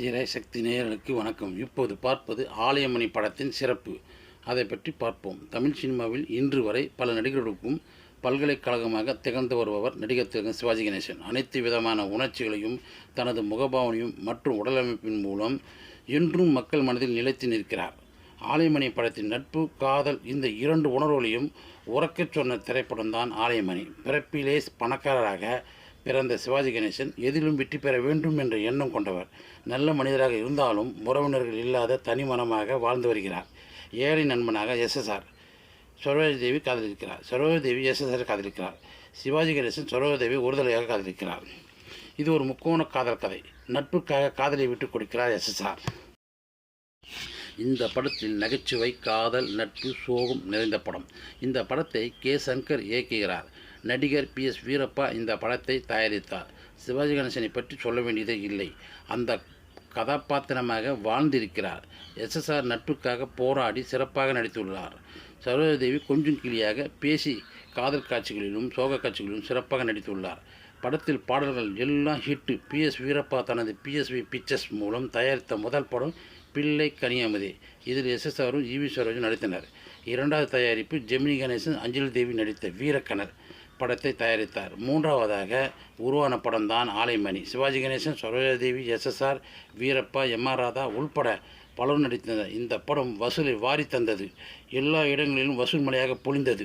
திரை சக்தி நேயர்களுக்கு வணக்கம். இப்போது பார்ப்பது ஆலயமணி படத்தின் சிறப்பு. அதை பற்றி பார்ப்போம். தமிழ் சினிமாவில் இன்று வரை பல நடிகர்களுக்கும் பல்கலைக்கழகமாக திகழ்ந்து வருபவர் நடிகர் திரு. சிவாஜி கணேசன். அனைத்து விதமான உணர்ச்சிகளையும் தனது முகபாவனையும் மற்றும் உடலமைப்பின் மூலம் என்றும் மக்கள் மனதில் நிலைத்து நிற்கிறார். ஆலயமணி படத்தின் நட்பு காதல் இந்த இரண்டு உணர்வுகளையும் உறக்கச் சொன்ன திரைப்படம்தான் ஆலயமணி. பிறப்பிலே பணக்காரராக பிறந்த சிவாஜி கணேசன் எதிலும் வெற்றி பெற வேண்டும் என்ற எண்ணம் கொண்டவர். நல்ல மனிதராக இருந்தாலும் உறவினர்கள் இல்லாத தனி மனமாக வாழ்ந்து வருகிறார். ஏழை நண்பனாக எஸ்எஸ்ஆர் சரோஜதேவி காதலிக்கிறார். சரோஜதேவி எஸ்எஸ்ஆர் காதலிக்கிறார். சிவாஜி கணேசன் சரோஜதேவி ஒருதலையாக காதலிக்கிறார். இது ஒரு முக்கோண காதல் கதை. நட்புக்காக காதலை விட்டுக் கொடுக்கிறார் எஸ்எஸ்ஆர் இந்த படத்தில் நகைச்சுவை காதல் நட்பு சோகம் நிறைந்த படம். இந்த படத்தை கே சங்கர் இயக்குகிறார். நடிகர் பி. எஸ். வீரப்பா இந்த படத்தை தயாரித்தார். சிவாஜி கணேசனை பற்றி சொல்ல வேண்டியதே இல்லை. அந்த கதாபாத்திரமாக வாழ்ந்திருக்கிறார். எஸ்எஸ்ஆர் நட்புக்காக போராடி சிறப்பாக நடித்துள்ளார். சரோஜதேவி கொஞ்சம் கிளியாக பேசி காதல் காட்சிகளிலும் சோக காட்சிகளிலும் சிறப்பாக நடித்துள்ளார். படத்தில் பாடல்கள் எல்லாம் ஹிட்டு. பி. எஸ். வீரப்பா தனது பிஎஸ்வி பிக்சர்ஸ் மூலம் தயாரித்த முதல் படம் பிள்ளை கனியாமதி. இதில் எஸ்எஸ்ஆரும் ஈவி சரோஜும் நடித்தனர். இரண்டாவது தயாரிப்பு ஜெமினி கணேசன் அஞ்சலி தேவி நடித்த வீரக்கணர். படத்தை தயாரித்தார். மூன்றாவதாக உருவான படம் தான் Aalayamani. Sivaji Ganesan Saroja Devi S S R Veerappa M R Radha உள்பட பலரும் நடித்தனர் இந்த படம் வசூலை வாரி தந்தது. எல்லா இடங்களிலும் வசூல் மலையாக பொழிந்தது.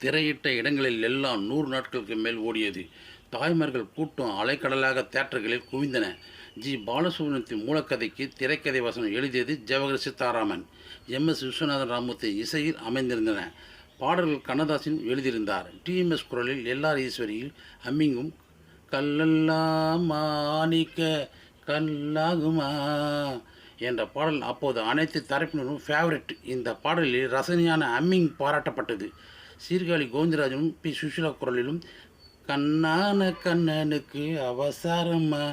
திரையிட்ட இடங்களில் எல்லாம் நூறு நாட்களுக்கு மேல் ஓடியது. தாய்மார்கள் கூட்டம் அலைக்கடலாக தேட்டர்களில் குவிந்தன. ஜி. பாலசுப்ரமணியத்தின் மூலக்கதைக்கு திரைக்கதை வசனம் எழுதியது ஜவஹர் சீதாராமன் எம். எஸ். விஸ்வநாதன் ராமூர்த்தி இசையில் அமைந்திருந்தன. பாடல்கள் கண்ணதாசன் எழுதியிருந்தார். டிஎம்எஸ் குரலில் எல்ஆர் ஈஸ்வரியில் அம்மிங்கும் கல்லெல்லாம் மாணிக்க கல்லாகுமா என்ற பாடல் அப்போது அனைத்து தரப்பினரும் ஃபேவரட் இந்த பாடலில் ரசனையான அம்மிங் பாராட்டப்பட்டது. சீர்காழி கோவிந்தராஜனும் பி. சுஷிலா குரலிலும் கண்ணான கண்ணனுக்கு அவசரமா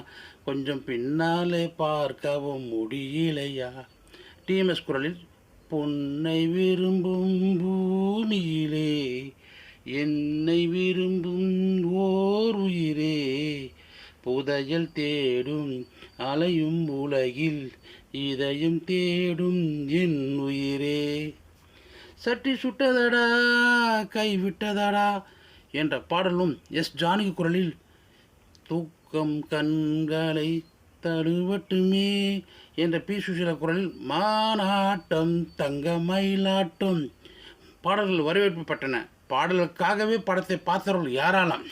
கொஞ்சம் பின்னாலே பார்க்கவும் முடியலையா? டிஎம்எஸ் குரலில் பொன்னை விரும்பும் பூமியிலே என்னை விரும்பும் ஓர் உயிரே புதையல் தேடும் அலையும் உலகில் இதயம் தேடும் என் உயிரே. சட்டி சுட்டதடா கைவிட்டதடா என்ற பாடலும் எஸ். ஜானகி குரலில் தூக்கம் கண்களை தடுவட்டுமே என்ற பி. சுஷீலா குரலில் மானாட்டம் தங்க மயிலாட்டம். பாடல்கள் வரவேற்பு பெற்றன பாடலுக்காகவே படத்தை பார்த்தவர்கள் யாராலாம்?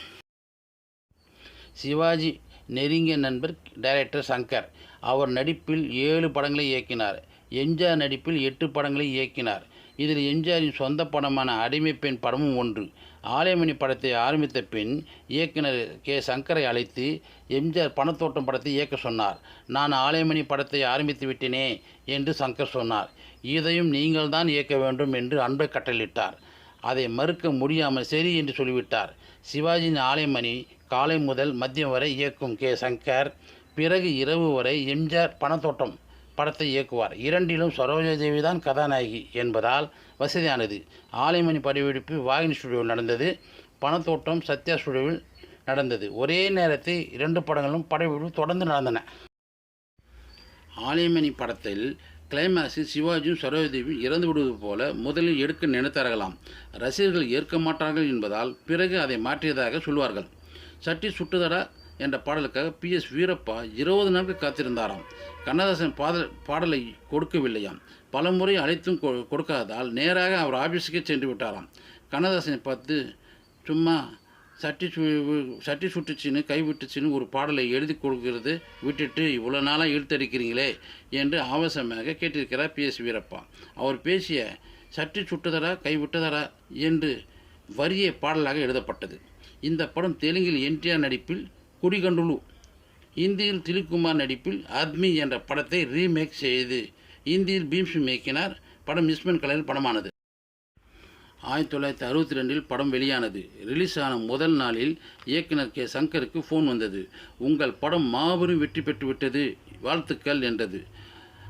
சிவாஜி நெருங்கிய நண்பர் டைரக்டர் சங்கர். அவர் நடிப்பில் ஏழு படங்களை இயக்கினார். எம்ஜிஆர் நடிப்பில் எட்டு படங்களை இயக்கினார். இதில் எம்ஜிஆரின் சொந்த படமான அடிமை பெண் படமும் ஒன்று. ஆலயமணி படத்தை ஆரம்பித்த பின் இயக்குனர் கே. சங்கரை அழைத்து எம்ஜிஆர் பணத்தோட்டம் படத்தை இயக்க சொன்னார். நான் ஆலயமணி படத்தை ஆரம்பித்து விட்டேனே என்று சங்கர் சொன்னார். இதையும் நீங்கள் தான் இயக்க வேண்டும் என்று அன்பை கட்டளிட்டார் அதை மறுக்க முடியாமல் சரி என்று சொல்லிவிட்டார். சிவாஜியின் ஆலயமணி காலை முதல் மதியம் வரை இயக்கும் கே. சங்கர். பிறகு இரவு வரை எம்ஜிஆர் பணத்தோட்டம் படத்தை இயக்குவார். இரண்டிலும் சரோஜாதேவி தான் கதாநாயகி என்பதால் வசதியானது. ஆலைமணி படப்பிடிப்பு வாகினி ஸ்டுடியோவில் நடந்தது. பணத்தோட்டம் சத்யா ஸ்டுடியோவில் நடந்தது. ஒரே நேரத்தில் இரண்டு படங்களும் படப்பிடிப்பு தொடர்ந்து நடந்தன. ஆலைமணி படத்தில் கிளைமேக்ஸில் சிவாஜியும் சரோஜதேவியும் இறந்து விடுவது போல முதலில் எடுக்க நினைத்தார்களாம் ரசிகர்கள் ஏற்க மாட்டார்கள் என்பதால் பிறகு அதை மாற்றியதாக சொல்வார்கள். சட்டி சுட்டுதடா என்ற பாடலுக்காக பி எஸ் வீரப்பா இருபது நாட்கள் காத்திருந்தாராம். கண்ணதாசன் பாடல் பாடலை கொடுக்கவில்லையாம். பலமுறை அழைத்தும் கொ கொடுக்காததால் நேராக அவர் ஆஃபீஸுக்கே சென்று விட்டாராம். கண்ணதாசனை பார்த்து சும்மா சட்டி சு சட்டி சுட்டுச்சின்னு கைவிட்டுச்சின்னு ஒரு பாடலை எழுதி கொடுக்கிறது விட்டுட்டு இவ்வளோ நாளாக இழுத்தடிக்கிறீங்களே என்று ஆவேசமாக கேட்டிருக்கிறார் பி எஸ் வீரப்பா. அவர் பேசிய சட்டி சுட்டுதடா கைவிட்டதடா என்று வரிய பாடலாக எழுதப்பட்டது. இந்த படம் தெலுங்கில் என்டிஆர் நடிப்பில் குடிகண்டுலு இந்தியில் திலிக்குமார் நடிப்பில் அத்மி என்ற படத்தை ரீமேக் செய்து இந்தியில் பீம்ஸ் இயக்கினார் படம் மிஸ்மன் கலையில் படமானது. ஆயிரத்தி தொள்ளாயிரத்தி அறுபத்தி ரெண்டில் படம் வெளியானது. ரிலீஸ் ஆன முதல் நாளில் இயக்குனர் கே. சங்கருக்கு ஃபோன் வந்தது. உங்கள் படம் மாபெரும் வெற்றி பெற்று விட்டது. வாழ்த்துக்கள் என்றது.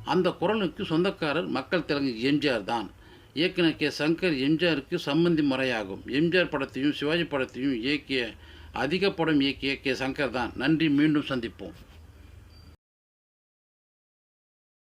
அந்த குரலுக்கு சொந்தக்காரர் மக்கள் தெலுங்கு எம்ஜிஆர் தான். இயக்குனர் கே. சங்கர் எம்ஜிஆருக்கு சம்பந்தி முறையாகும். எம்ஜிஆர் படத்தையும் சிவாஜி படத்தையும் இயக்கிய அதிக படம் இயக்கிய கே சங்கர் தான். நன்றி மீண்டும் சந்திப்போம்.